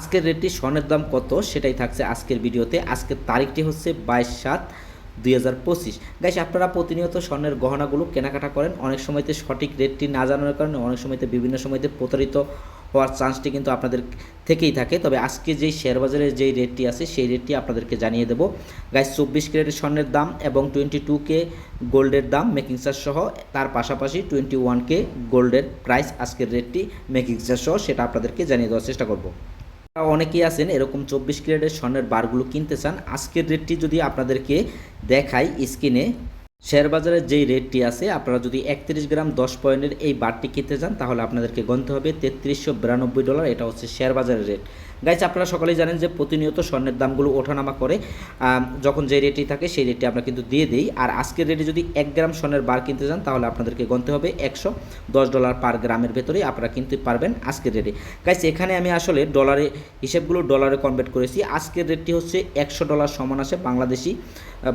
আজকের রেটটি স্বর্ণের দাম কত সেটাই থাকছে আজকের ভিডিওতে আজকের তারিখটি হচ্ছে বাইশ সাত দুই হাজার পঁচিশ। গাইস আপনারা প্রতিনিয়ত স্বর্ণের গহনাগুলো কেনাকাটা করেন। অনেক সময়তে সঠিক রেটটি না জানার কারণে অনেক সময়তে বিভিন্ন সময়তে প্রতারিত হওয়ার চান্সটি কিন্তু আপনাদের থেকেই থাকে। তবে আজকে যেই শেয়ার বাজারের যেই রেটটি আছে, সেই রেটটি আপনাদেরকে জানিয়ে দেবো। গাইস চব্বিশ ক্যারেটের স্বর্ণের দাম এবং টোয়েন্টি টু কে গোল্ডের দাম মেকিং চার্জ সহ, তার পাশাপাশি টোয়েন্টি ওয়ান কে গোল্ডের প্রাইস আজকের রেটটি মেকিং চার্জ সহ, সেটা আপনাদেরকে জানিয়ে দেওয়ার চেষ্টা করব। অনেকেই আছেন, এরকম চব্বিশ ক্যারেটের স্বর্ণের বারগুলো কিনতে চান। আজকের রেটটি যদি আপনাদেরকে দেখাই স্ক্রিনে শেয়ার বাজারের যেই রেটটি আছে, আপনারা যদি একত্রিশ গ্রাম দশ পয়েন্টের এই বারটি কিনতে চান, তাহলে আপনাদেরকে গণতে হবে তেত্রিশশো বিরানব্বই ডলার। এটা হচ্ছে শেয়ার বাজারের রেট। গাইজ আপনারা সকলেই জানেন যে প্রতিনিয়ত স্বর্ণের দামগুলো ওঠানামা করে যখন যে রেটটি থাকে, সেই রেটটি আমরা কিন্তু দিয়ে দিই। আর আজকের রেটে যদি এক গ্রাম স্বর্ণের বার কিনতে চান, তাহলে আপনাদেরকে গণতে হবে একশো দশ ডলার পার গ্রামের ভেতরেই আপনারা কিনতে পারবেন আজকের রেটে। গাইজ এখানে আমি আসলে ডলারে হিসেবগুলো ডলারে কনভার্ট করেছি। আজকের রেটটি হচ্ছে একশো ডলার সমান আসে বাংলাদেশি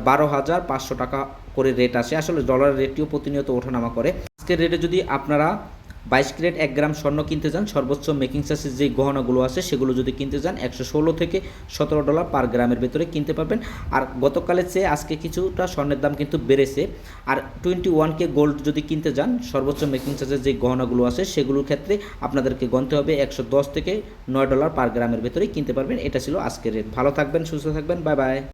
বারো হাজার পাঁচশো টাকা করে রেট আসে। আসলে ডলারের রেটটিও প্রতিনিয়ত ওঠানামা করে। আজকের রেটে যদি আপনারা বাইশ ক্যারেট এক গ্রাম স্বর্ণ কিনতে যান, সর্বোচ্চ মেকিং চার্জের যে গহনাগুলো আছে, সেগুলো যদি কিনতে যান, একশো ষোলো থেকে সতেরো ডলার পার গ্রামের ভেতরে কিনতে পারবেন। আর গতকালের চেয়ে আজকে কিছুটা স্বর্ণের দাম কিন্তু বেড়েছে। আর টোয়েন্টি ওয়ানকে গোল্ড যদি কিনতে যান, সর্বোচ্চ মেকিং চার্জের যে গহনাগুলো আছে, সেগুলোর ক্ষেত্রে আপনাদেরকে গণতে হবে একশো দশ থেকে নয় ডলার পার গ্রামের ভেতরেই কিনতে পারবেন। এটা ছিল আজকের রেট ভালো থাকবেন, সুস্থ থাকবেন বাই বাই